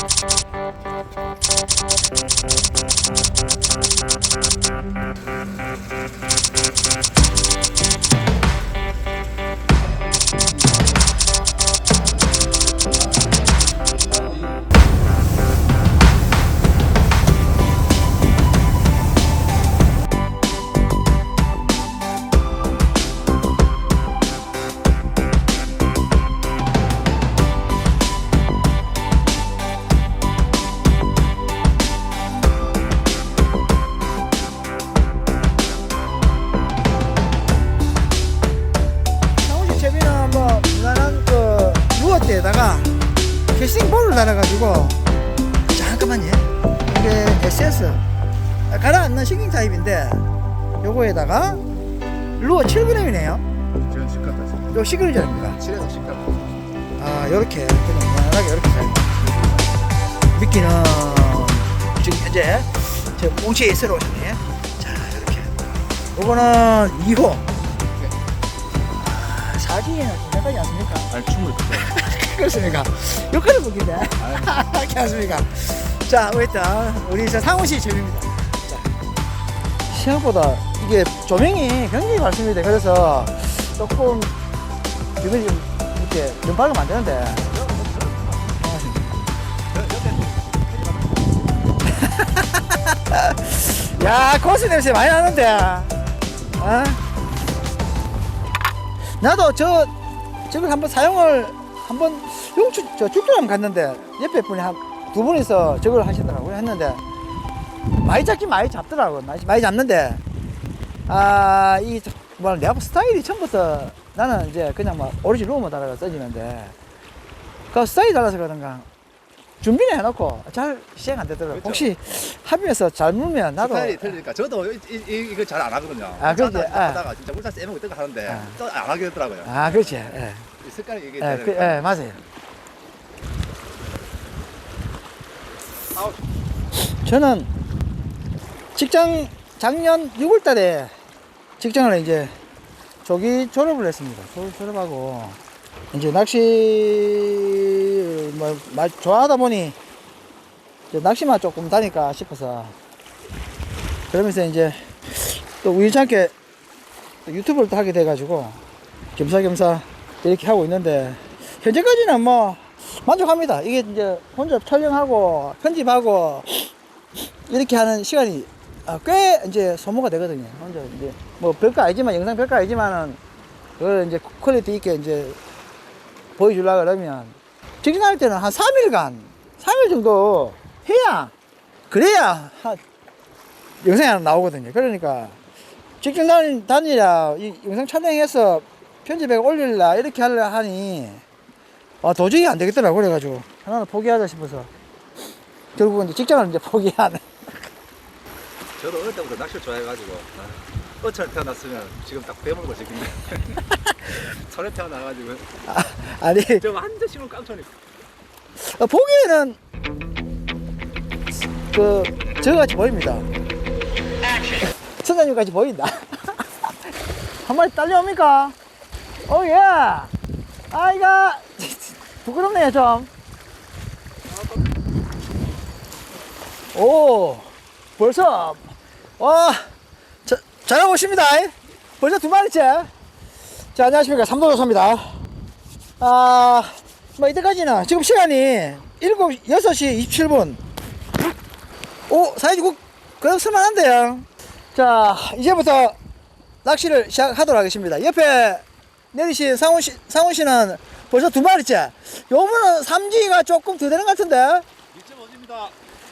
Thank 달아가지고 잠깐만요. 이게 SS 가라앉는 싱킹 타입인데 요거에다가 루어 7g이네요. 제가 집 갔다 왔어요. 요 시그니처입니다. 7에서 10 갔다. 왔어요. 아 요렇게 그냥 무난하게 요렇게 잘 미끼는 지금 현재 저 꽁치에 있으러 오셨네. 자 이렇게. 요거는 2호 아, 좀 약하지 않습니까? 아니 춤을 그때. 그렇습니까? 욕하는 분인데. 그렇게 않습니까? 자, 일단 우리 저 상우 씨 재미입니다. 자, 생각보다 이게 조명이 굉장히 밝습니다. 그래서 조금 주변이 좀 이렇게 좀 밝으면 안 되는데. 야, 코스 냄새 많이 나는데. 어? 나도 저 저걸 한번 사용을 한번 용추 저 죽도람 갔는데 옆에 분이 한 두 분이서 저걸 하시더라고요. 했는데 많이 잡긴 많이 잡더라고. 많이, 많이 잡는데. 아이 뭐 내가 스타일이 처음부터 나는 이제 그냥 막 오리지 루어만 달아가 써지는데. 그 스타일이 달라서 그런가 준비는 해놓고 잘 시행 안 되더라고 그렇죠. 혹시 합의해서 잘 물면 나도 스타일이 틀리니까 저도 이, 이, 이거 잘 안 하거든요. 아, 그렇지. 하다- 아. 하다가 진짜 울산 쌤하고 있던 거 하는데 아. 또안 하게 되더라고요. 아 그렇지 예. 이 색깔이 이게 예, 그. 예, 맞아요. 아우. 저는 직장 작년 6월 달에 직장을 이제 조기 졸업을 했습니다. 졸, 졸업하고 이제 낚시 뭐 마- 좋아하다 보니 낚시만 조금 다닐까 싶어서 그러면서 이제 또 우연찮게 또 유튜브를 또 하게 돼가지고 겸사겸사 이렇게 하고 있는데 현재까지는 뭐 만족합니다. 이게 이제 혼자 촬영하고 편집하고 이렇게 하는 시간이 아, 꽤 이제 소모가 되거든요. 혼자 이제 뭐 별거 아니지만 영상 별거 아니지만은 그걸 이제 퀄리티 있게 이제 보여주려고 그러면 직진할 때는 한 3일간 3일 정도 해야 그래야 한 영상이 하나 나오거든요. 그러니까 직장 다니, 다니라 이 영상 촬영해서 편집해 올릴라 이렇게 하려 하니 아 도저히 안 되겠더라고 그래가지고 하나는 포기하자 싶어서. 결국은 이제 직장을 이제 포기하는. 저도 어릴 때부터 낚시를 좋아해가지고 아, 어철 태어났으면 지금 딱 배물고 지금 철에 태어나가지고. 아니. 저 완전 시골 깡촌이 어, 보기에는 그 저같이 보입니다. 선장님 같이 보인다. 한 마리 딸려옵니까? 오예. 아이가 부끄럽네요 좀 오 벌써 와 자, 잘하고 있습니다. 벌써 두 마리째 자 안녕하십니까 삼도조사입니다 아, 뭐 이때까지는 지금 시간이 7, 6시 27분. 오, 사이즈국 그럼 쓸만한데요. 자, 이제부터 낚시를 시작하도록 하겠습니다. 옆에 내리신 상훈 씨, 상훈 씨는 벌써 두 마리째. 요번은 삼지가 조금 더 되는 것 같은데.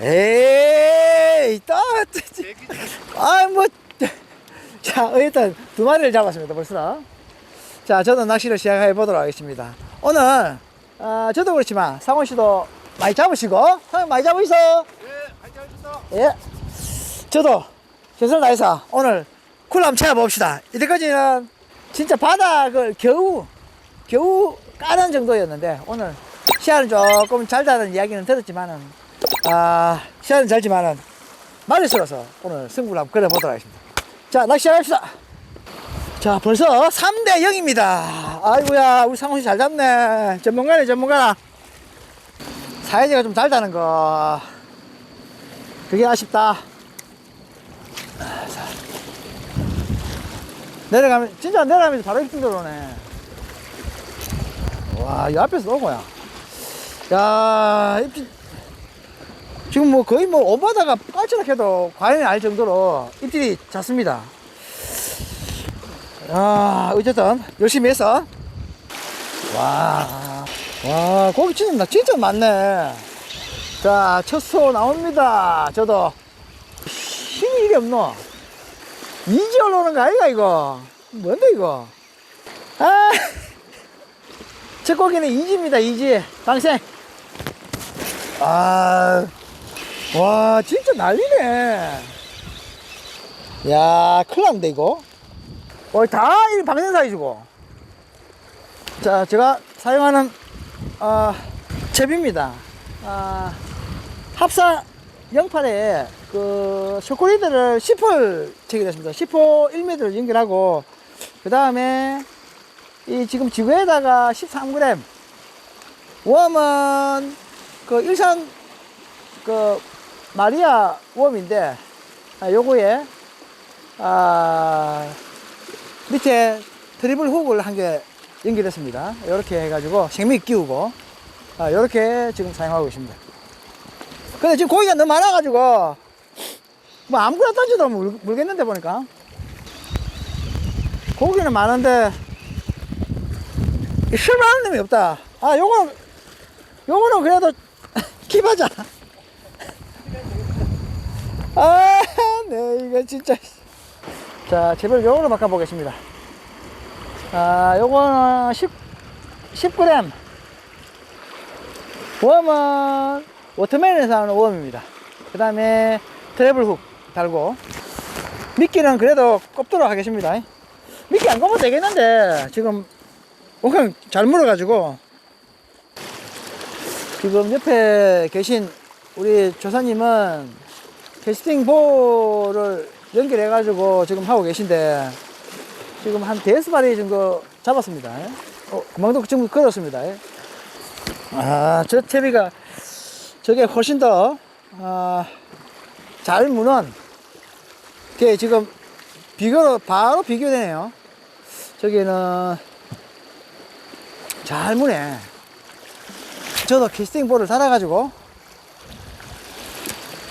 2.5입니다. 에이, 또, 아, 뭐. 자, 일단 두 마리를 잡았습니다, 벌써. 자, 저도 낚시를 시작해 보도록 하겠습니다. 오늘, 아, 저도 그렇지만, 상원 씨도 많이 잡으시고, 상원 많이 잡으시어 예, 화이팅 하겠습니다. 예. 저도 최선을 다해서 오늘 쿨 한번 채워봅시다. 이때까지는 진짜 바닥을 겨우, 겨우 까는 정도였는데, 오늘 시야는 조금 잘다는 이야기는 들었지만은, 아, 시야는 잘지만은, 말이스러서 오늘 승부를 한번 걸어보도록 하겠습니다. 자, 낚시 시작합시다. 자, 벌써 3대 0입니다. 아이고야, 우리 상훈 씨잘 잡네. 전문가네, 전문가. 사이즈가 좀 짧다는 거. 그게 아쉽다. 아, 자. 내려가면, 진짜 내려가면서 바로 입증 들어오네. 와, 이 앞에서 거야. 야, 입질. 지금 뭐 거의 뭐 오바다가 깔짝해도 과연이 알 정도로 입질이 잦습니다. 아, 어쨌든 열심히 해서. 와, 와, 고기 진짜, 나 진짜 많네. 자, 첫소 나옵니다. 저도. 힘이 이게 없노? 이지 올라오는 거 아이가, 이거? 뭔데, 이거? 아, 첫 고기는 이지입니다, 이지. 방생. 아, 와, 진짜 난리네. 야, 큰일 났는데, 이거? 어, 다, 이 방생 사이즈고. 자, 제가 사용하는, 어, 잽입니다. 아, 합사 08에 그 초콜릿을 10홀 체결했습니다. 10호 1m를 연결하고, 그 다음에 이 지금 지구에다가 13g, 웜은 그 일산 그 마리아 웜인데, 아, 요거에, 아, 밑에 트리플 훅을 한 개 연결했습니다. 이렇게 해가지고 생미 끼우고, 아, 이렇게 지금 사용하고 있습니다. 근데 지금 고기가 너무 많아가지고, 뭐 아무거나 던져도 물, 물겠는데 보니까. 고기는 많은데, 이 실망하는 놈이 없다. 아, 요거는, 요거는 그래도 기바자. 아, 네, 이거 진짜. 자, 제발 요거로 바꿔보겠습니다. 아, 요거는 10, 10g. 웜은 워터멜에서 나오는 웜입니다. 그 다음에 트래블 훅 달고. 미끼는 그래도 꼽도록 하겠습니다. 미끼 안 꼽아도 되겠는데, 지금, 그냥 잘 물어가지고, 지금 옆에 계신 우리 조사님은 캐스팅 볼을 연결해가지고 지금 하고 계신데, 지금 한 대여섯 마리 정도 잡았습니다. 어, 금방도 지금 걸었습니다. 아, 저 채비가 저게 훨씬 더, 아, 잘 무는, 게 지금 비교로, 바로 비교되네요. 저기는 잘 무네. 저도 캐스팅 볼을 달아가지고,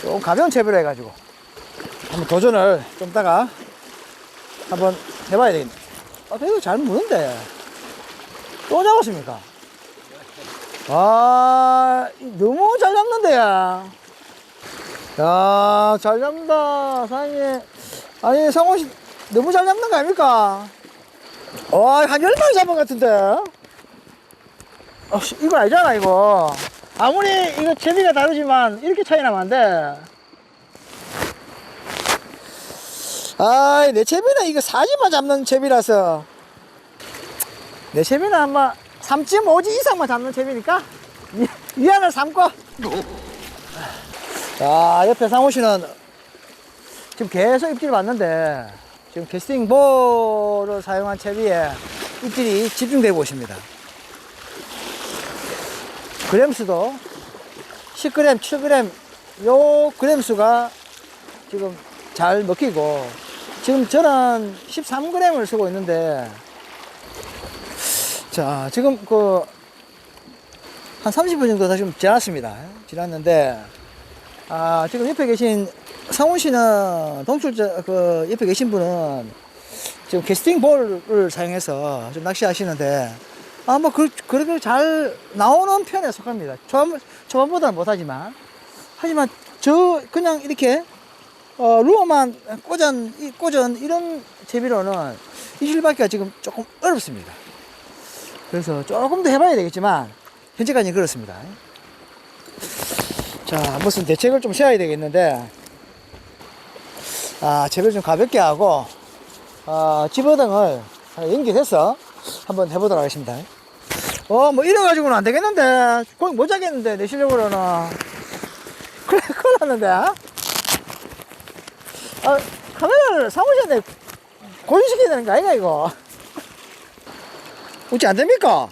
좀 가벼운 채비로 해가지고, 한번 도전을 좀 이따가 한번 해봐야 되겠네. 아, 그래도 잘 무는데. 또 잡았습니까? 아, 너무 잘 잡는데, 야. 야, 잘 잡는다, 사장님. 아니, 성호 씨, 너무 잘 잡는 거 아닙니까? 와, 한 열 마리 잡은 것 같은데? 어, 씨, 이거 알잖아, 이거. 아무리 이거 채비가 다르지만, 이렇게 차이 나면 안 돼. 아, 내 채비는 이거 사지만 잡는 채비라서. 내 채비는 아마 3.5지 이상만 잡는 채비니까 위, 위안을 삼고. 자, 옆에 상호 씨는 지금 계속 입질을 받는데 지금 캐스팅 볼을 사용한 채비에 입질이 집중되고 있습니다. 그램 수도 10g, 7g 요 그램 수가 지금 잘 먹히고 지금 저는 13g을 쓰고 있는데 자 지금 그 한 30분 정도 다 지금 지났습니다. 지났는데 아 지금 옆에 계신 상훈 씨는 동출자 그 옆에 계신 분은 지금 캐스팅 볼을 사용해서 좀 낚시하시는데 아뭐 그, 그렇게 잘 나오는 편에 속합니다. 초반 초반보다는 못하지만. 하지만 저 그냥 이렇게 어, 루어만 꽂은, 이- 꽂은 이런 제비로는 이실받기가 지금 조금 어렵습니다. 그래서 조금 더 해봐야 되겠지만, 현재까지는 그렇습니다. 자, 무슨 대책을 좀 세워야 되겠는데, 아, 제비를 좀 가볍게 하고, 아, 집어등을 연결해서 한번 해보도록 하겠습니다. 어, 뭐 이래가지고는 안 되겠는데, 거의 못 자겠는데, 내 실력으로는. 그래, 큰일 났는데, 아? 아, 카메라를 사무실에 고정시켜야 되는 거 아이가, 이거? 어찌 안 됩니까?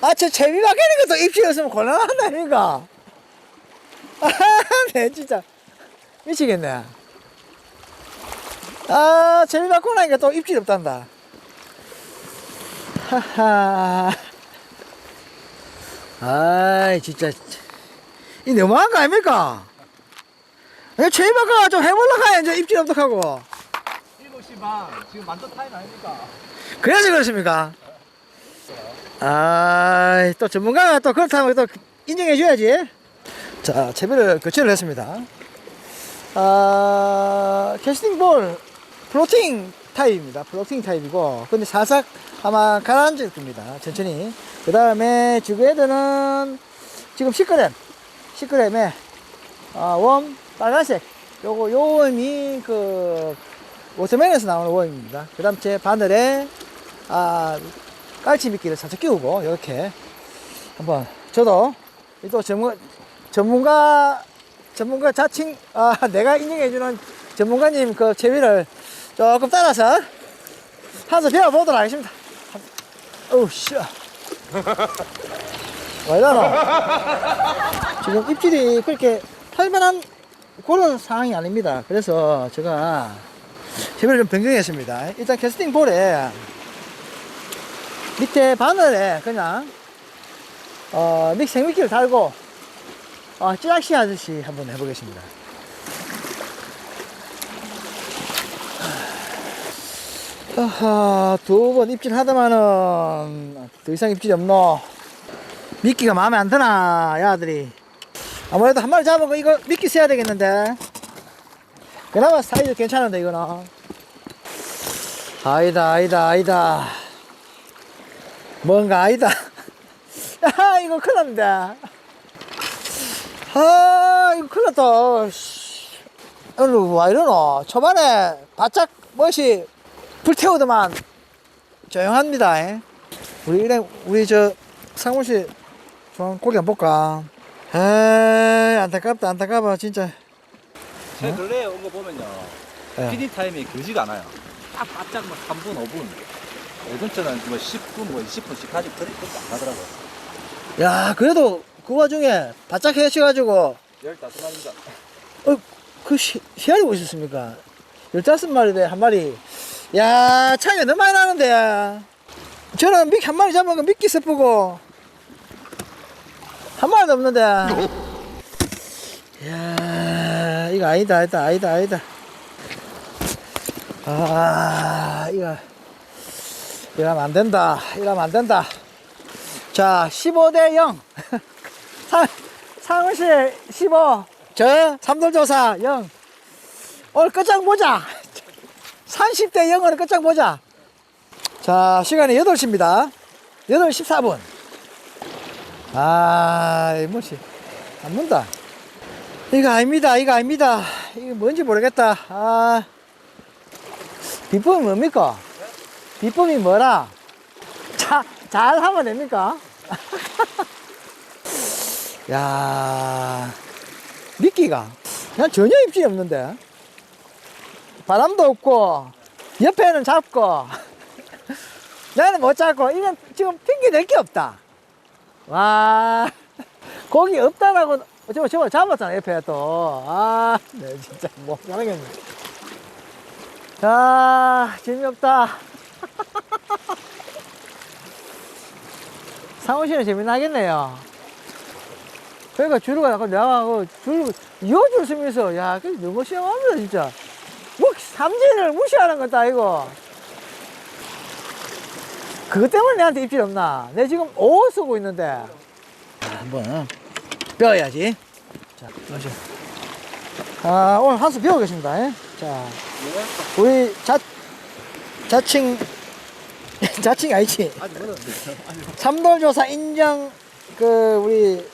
아, 저 채비 바뀌는 것도 입시였으면 곤란하다니까. 아, 네, 진짜. 미치겠네. 아, 채비 바꾸고 나니까 또 입질 없단다. 하하. 아이, 진짜. 이 너무한 거 아닙니까? 채비 바꿔가 좀 해보려고 해, 이제 입질 없다고. 7시 반 지금 만도 타임 아닙니까? 그래서 그렇습니까? 아, 또 전문가가 또 그렇다면 또 인정해줘야지. 자, 채비를 교체를 했습니다. 아, 캐스팅 볼 플로팅 타입입니다. 플로팅 타입이고, 근데 살짝 아마 가라앉을 겁니다. 천천히. 그 다음에 지금 애들은 지금 10g, 10g에 아, 웜 빨간색. 요거, 요 웜이 그 워터맨에서 나오는 웜입니다. 그 다음 제 바늘에 아, 깔치 미끼를 살짝 끼우고 이렇게 한번 저도 또 전문 전문가 전문가 자칭 아 내가 인정해주는 전문가님 그 채비를 조금 따라서 한번 배워보도록 하겠습니다. 어우 씨. 왜 이러나? 지금 입질이 그렇게 할만한 그런 상황이 아닙니다. 그래서 제가 채비를 좀 변경했습니다. 일단 캐스팅 볼에 밑에 바늘에 그냥 어, 믹 생미끼를 달고 어, 찌낚시 하듯이 한번 해보겠습니다. 두 번 입질 하더만은 더 이상 입질이 없노. 미끼가 마음에 안 드나, 야들이. 아무래도 한 마리 잡은 거 이거 미끼 써야 되겠는데. 그나마 사이즈 괜찮은데, 이거는. 아니다, 아니다, 아니다. 뭔가 아니다. 아, 이거 큰일 납니다. 아, 이거 큰일 났다. 씨. 오늘 와 이러노? 초반에 바짝 멋이 불태우더만 조용합니다. 에. 우리 일행, 우리 저 사무실 좋아하는 고기 한번 볼까? 에이, 안타깝다, 안타까워, 진짜. 제 근래에 온 거 보면요 예. 피딩 타임이 길지가 않아요 딱 바짝 막 3분 5분 예전처럼 뭐 10분 뭐 20분씩 가지 그렇게 안 가더라고요 야, 그래도 그 와중에 바짝 해치가지고 15마리입니다 어, 그 시, 헤아리고 있었습니까? 15마리 대 한 마리. 야, 차이가 너무 많이 나는데. 저는 미끼 한 마리 거 미끼 스프고. 한 마리도 없는데. 야, 이거 아니다, 아니다, 아니다, 아니다. 아, 이거. 이러면 안 된다. 이러면 안 된다. 자, 15대 0. 상, 상무실 15. 저 삼돌조사 0. 오늘 끝장 보자. 30대 0으로 끝장 보자. 자, 시간이 8시입니다. 8시 14분. 아, 이 뭐지? 안 문다. 이거 아닙니다. 이거 아닙니다. 이거 뭔지 모르겠다. 아. 비법이 뭡니까? 비법이 뭐라? 자, 잘 하면 됩니까? 야 미끼가 그냥 전혀 입질이 없는데 바람도 없고 옆에는 잡고 나는 못 잡고 이건 지금 핑계 댈 게 없다 와. 고기 없다라고 저거 저거 잡았잖아 옆에 또 아 네, 진짜 뭐 잘하겠네. 자 재미없다. 씨는 재미나겠네요. 그러니까 가고 내가 그 줄, 이어줄 쓰면서, 야, 그 너무 시험합니다, 진짜. 뭐, 삼진을 무시하는 것도 아니고. 그것 때문에 내한테 입질 없나? 내 지금 오 쓰고 있는데. 자, 한번 배워야지. 자, 다시. 아, 오늘 한 수 배우겠습니다. 예? 자, 우리 자, 자칭, 자칭 아니지. 멀었는데 삼돌 조사 인정 그 우리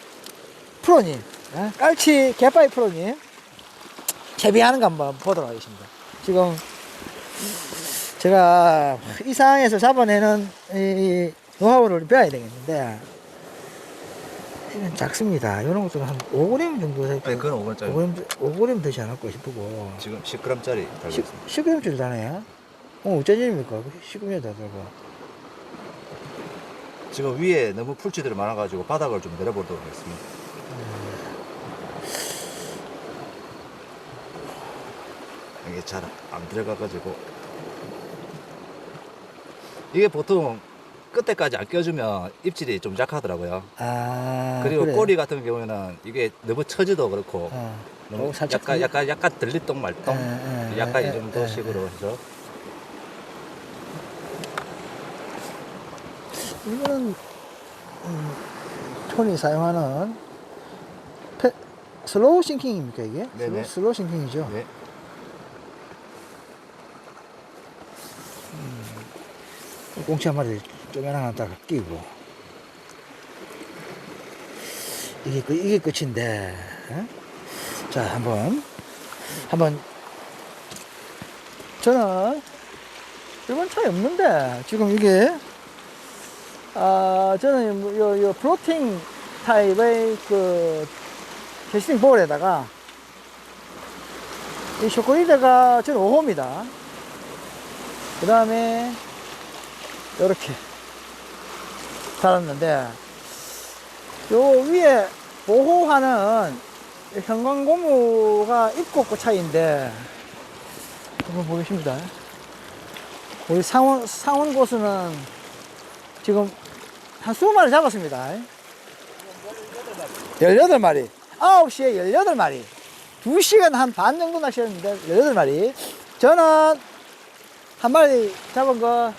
프로님 예? 깔치 개빠이 프로님 채비하는 거 한번 보도록 하겠습니다 지금 제가 이 상황에서 잡아내는 이 노하우를 배워야 되겠는데 이건 작습니다. 이런 것들은 한 5g 정도 될 아니 그건 5분짜리. 5g, 5g 되지 않을까 싶고. 지금 10g짜리 달고 있습니다. 10g짜리 다네요 어, 어쩐 일입니까? 10g이 다 들고 지금 위에 너무 풀치들이 많아가지고 바닥을 좀 내려보도록 하겠습니다. 이게 잘 안 들어가가지고 이게 보통 끝에까지 안 껴주면 입질이 좀 약하더라고요. 아 그리고 그래. 꼬리 같은 경우에는 이게 너무 처지도 그렇고 어. 너무 어, 살짝 약간 그- 약간 약간 들리똥 말똥 예, 예, 약간 예, 이 정도 예, 식으로 해서 이거는 음, 톤이 사용하는 페, 슬로우 싱킹입니까 이게? 네네. 슬로우, 슬로우 싱킹이죠. 네. 꽁치 한 마리 쪼매나 딱 끼고. 이게 끝 이게 끝인데 어? 자 한번 한번. 저는 일본 차이 없는데 지금 이게 아 저는 뭐 요, 요 플로팅 타입의 그 캐스팅 볼에다가 이 쇼크리드가 저는 5호입니다. 그 다음에 이렇게 달았는데 요 위에 보호하는 형광고무가 입고 없고 차이인데 한번 보겠습니다. 우리 상원 상원 고수는 지금 한 20마리 잡았습니다. 18마리. 9시에 18마리. 2시간 한 반 정도 낚시했는데 18마리. 저는 한 마리 잡은 거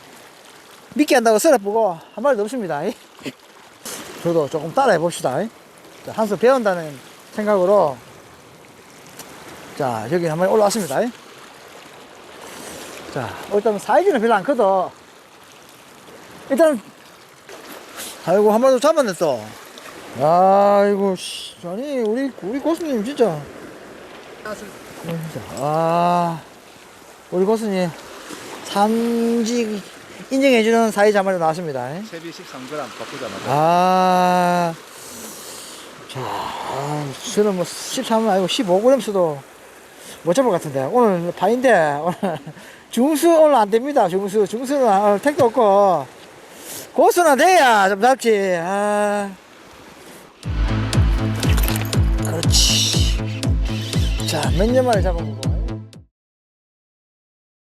믿게 한다고 썰어보고 한 마리도 없습니다. 저도 조금 따라해 봅시다. 자, 한수 배운다는 생각으로 자 여기 한 마리 올라왔습니다. 자 일단 사이즈는 별로 안 커도 일단 아이고 한 마리 도 잡았네 또. 아이고 씨 아니 우리 우리 고수님 진짜 진짜 아 우리 고수님 삼직 인정해주는 사이즈 한 마리 나왔습니다. 채비 13g 바꾸자마자 아, 자, 아, 저는 뭐 13은 아니고 15g 수도 못 잡을 것 같은데. 오늘 파인데, 오늘 중수 오늘 안 됩니다. 중수. 중수는 오늘 택도 없고, 고수는 돼야 좀 잡지. 아. 그렇지. 자, 몇 년 만에 잡은 거고.